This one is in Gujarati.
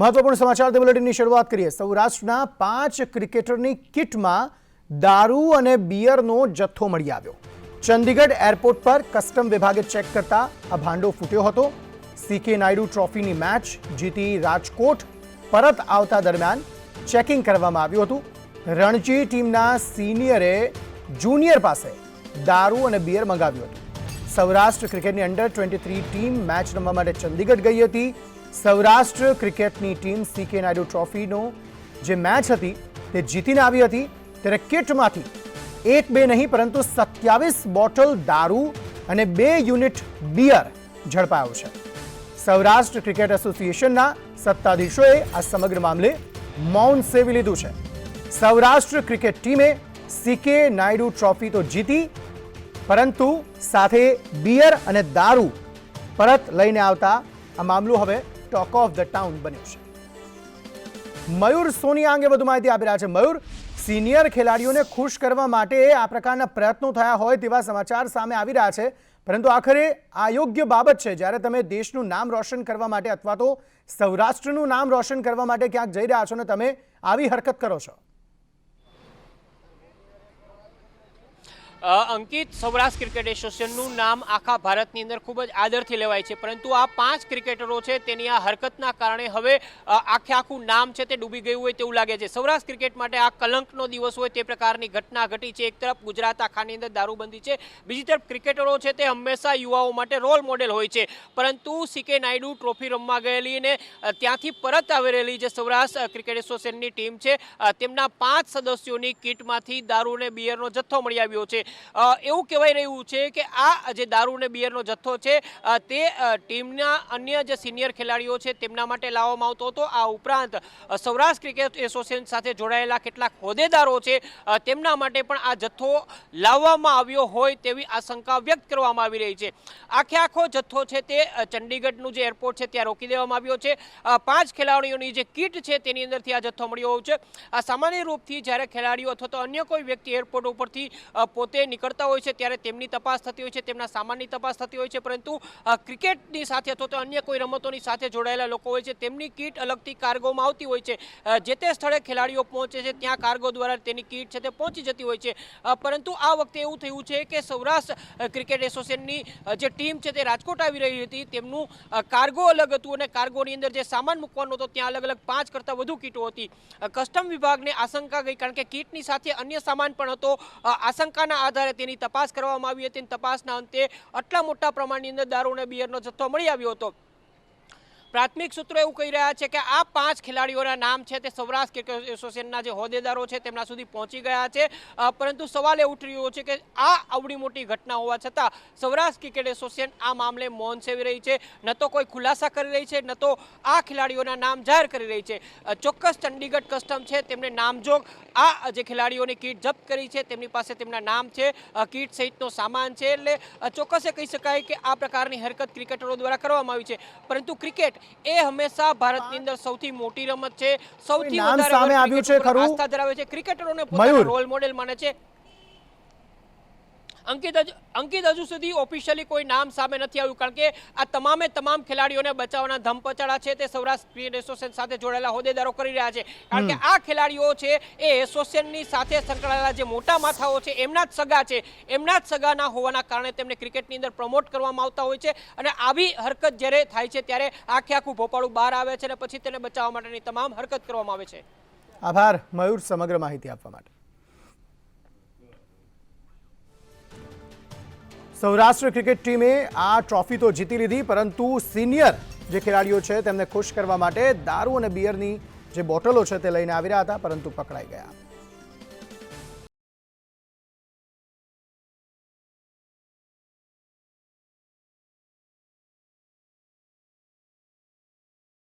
મહત્વપૂર્ણ સમાચાર બુલેટિનની શરૂઆત કરીએ. સૌરાષ્ટ્રના પાંચ ક્રિકેટરની કિટમાં દારૂ અને બિયરનો જથ્થો મળી આવ્યો. ચંદીગઢ એરપોર્ટ પર કસ્ટમ વિભાગે ચેક કરતા આ ભાંડો ફૂટ્યો હતો. સીકે નાયડુ ટ્રોફીની મેચ જીતી રાજકોટ પરત આવતા દરમિયાન ચેકિંગ કરવામાં આવ્યું હતું. રણજી ટીમના સિનિયરે જુનિયર પાસે દારૂ અને બિયર મંગાવ્યું હતું. સૌરાષ્ટ્ર ક્રિકેટની અંડર ટ્વેન્ટી ટીમ મેચ રમવા માટે ચંદીગઢ ગઈ હતી. સૌરાષ્ટ્ર ક્રિકેટની ટીમ સીકે નાયડુ ટ્રોફીનો જે મેચ હતી, તે જીતીને આવી હતી. ત્યારે કિટમાંથી એક બે નહીં, પરંતુ સત્યાવીસ બોટલ દારૂ અને બે યુનિટ બિયર ઝડપાયો છે. સૌરાષ્ટ્ર ક્રિકેટ એસોસિએશનના સત્તાધીશોએ આ સમગ્ર મામલે મૌન સેવી લીધું છે. સૌરાષ્ટ્ર ક્રિકેટ ટીમે સીકે નાયડુ ટ્રોફી તો જીતી, પરંતુ સાથે બિયર અને દારૂ પરત લઈને આવતા આ મામલો હવે ટોક ઓફ ધ ટાઉન બન્યું છે. મયુર સોનિયા અંગે વધુ માહિતી આપી રહ્યા છે. મયુર સિનિયર ખેલાડીઓને ખુશ કરવા માટે આ પ્રકારના પ્રયત્નો થયા હોય તેવા સમાચાર સામે આવી રહ્યા છે. પરંતુ આખરે આ યોગ્ય બાબત છે. જ્યારે તમે દેશનું નામ રોશન કરવા માટે અથવા તો સૌરાષ્ટ્રનું નામ રોશન કરવા માટે ક્યાંક જઈ રહ્યા છો ને તમે આવી હરકત કરો છો. અંકિત સૌરાષ્ટ્ર ક્રિકેટ એસોસિએશનનું નામ આખા ભારતની અંદર ખૂબ જ આદરથી લેવાય છે. પરંતુ આ પાંચ ક્રિકેટરો છે, તેની આ હરકતના કારણે હવે આખે આખું નામ છે તે ડૂબી ગયું હોય તેવું લાગે છે. સૌરાષ્ટ્ર ક્રિકેટ માટે આ કલંકનો દિવસ હોય તે પ્રકારની ઘટના ઘટી છે. એક તરફ ગુજરાત આખાની અંદર દારૂબંધી છે. બીજી તરફ ક્રિકેટરો છે તે હંમેશા યુવાઓ માટે રોલ મોડેલ હોય છે. પરંતુ સીકે નાયડુ ટ્રોફી રમવા ગયેલી અને ત્યાંથી પરત આવી રહેલી જે સૌરાષ્ટ્ર ક્રિકેટ એસોસિએશનની ટીમ છે તેમના પાંચ સદસ્યોની કિટમાંથી દારૂ અને બિયરનો જથ્થો મળી આવ્યો છે. એવું કહેવાય રહ્યું છે કે આ જે દારૂ અને બિયરનો જથ્થો છે તે ટીમના અન્ય જે સિનિયર ખેલાડીઓ છે તેમના માટે લાવવામાં આવતો હતો. આ ઉપરાંત સૌરાષ્ટ્ર ક્રિકેટ એસોસિએશન સાથે જોડાયેલા કેટલાક હોદ્દેદારો છે તેમના માટે પણ આ જથ્થો લાવવામાં આવ્યો હોય તેવી આશંકા વ્યક્ત કરવામાં આવી રહી છે. આખે આખો જથ્થો છે તે ચંડીગઢનું જે એરપોર્ટ છે ત્યાં રોકી દેવામાં આવ્યો છે. પાંચ ખેલાડીઓની જે કીટ છે તેની અંદરથી આ જથ્થો મળ્યો છે. આ સામાન્ય રૂપથી જ્યારે ખેલાડીઓ અથવા તો અન્ય કોઈ વ્યક્તિ એરપોર્ટ ઉપરથી અ, નીકળતા હોય છે ત્યારે તેમની તપાસ થતી હોય છે, તેમના સામાનની તપાસ થતી હોય છે, પરંતુ ક્રિકેટની સાથે અથવા તો અન્ય કોઈ રમતોની સાથે જોડાયેલા લોકો હોય છે, તેમની કીટ અલગથી કાર્ગોમાં આવતી હોય છે જે તે સ્થળે ખેલાડીઓ પહોંચે છે, ત્યાં કાર્ગો દ્વારા તેની કીટ છે તે પહોંચી જતી હોય છે પરંતુ આ વખતે એવું થયું છે કે સૌરાષ્ટ્ર ક્રિકેટ એસોસિએશનની જે ટીમ છે તે રાજકોટ આવી રહી હતી, તેમનું કાર્ગો અલગ હતું અને કાર્ગોની અંદર જે સામાન મૂકવાનો હતો ત્યાં અલગ અલગ પાંચ કરતાં વધુ કીટો હતી. કસ્ટમ વિભાગને આશંકા ગઈ કારણ કે કીટની સાથે અન્ય સામાન પણ હતો. આશંકાના આધારે તેની તપાસ કરવામાં આવી હતી તપાસના અંતે આટલા મોટા પ્રમાણની અંદર દારૂ અને બિયરનો જથ્થો મળી આવ્યો હતો. પ્રાથમિક સૂત્રો એવું કહી રહ્યા છે કે આ પાંચ ખેલાડીઓના નામ છે તે સૌરાષ્ટ્ર ક્રિકેટ એસોસિએશનના જે હોદ્દેદારો છે તેમના સુધી પહોંચી ગયા છે. પરંતુ સવાલ એ ઉઠી રહ્યો છે કે આ આવડી મોટી ઘટના હોવા છતાં સૌરાષ્ટ્ર ક્રિકેટ એસોસિએશન આ મામલે મૌન સેવી રહી છે, ન તો કોઈ ખુલાસા કરી રહી છે, ન તો આ ખેલાડીઓના નામ જાહેર કરી રહી છે. ચોક્કસ ચંડીગઢ કસ્ટમ છે, તેમને નામજોગ આ જે ખેલાડીઓની કીટ જપ્ત કરી છે, તેમની પાસે તેમના નામ છે કીટ સહિતનો સામાન છે, એટલે ચોક્કસ એ કહી શકાય કે આ પ્રકારની હરકત ક્રિકેટરો દ્વારા કરવામાં આવી છે. પરંતુ ક્રિકેટ એ હંમેશા ભારતની અંદર સૌથી મોટી રમત છે. સૌથી વધારે સામે આવ્યું છે ખરું? આસ્થા ધરાવે છે. ક્રિકેટરોને પોતાના રોલ મોડેલ માને છે. અંકિત અંકિત હજુ સુધી ઓફિશિયલી કોઈ નામ સામે નથી આવ્યું કારણ કે આ તમામે તમામ ખેલાડીઓને બચાવવાના ધમપચાડા છે. તે સૌરાષ્ટ્ર ક્રિકેટ એસોસિએશન સાથે જોડાયેલા હોદ્દેદારો કરી રહ્યા છે. કારણ કે આ ખેલાડીઓ છે એ એસોસિએશનની સાથે સંકળાયેલા જે મોટા માથાઓ છે એમના જ સગા છે. એમના જ સગાના હોવાના કારણે તેમને ક્રિકેટની અંદર પ્રમોટ કરવામાં આવતા હોય છે અને આવી હરકત જ્યારે થાય છે ત્યારે આખે આખું ભોપાળું બહાર આવે છે અને પછી તેને બચાવવા માટેની તમામ હરકત કરવામાં આવે છે. આભાર મયુર સમગ્ર માહિતી આપવા માટે. સૌરાષ્ટ્ર ક્રિકેટ ટીમે આ ટ્રોફી તો જીતી લીધી, પરંતુ સિનિયર જે ખેલાડીઓ છે તેમને ખુશ કરવા માટે દારૂ અને બિયરની જે બોટલો છે તે લઈને આવી રહ્યા હતા, પરંતુ પકડાઈ ગયા.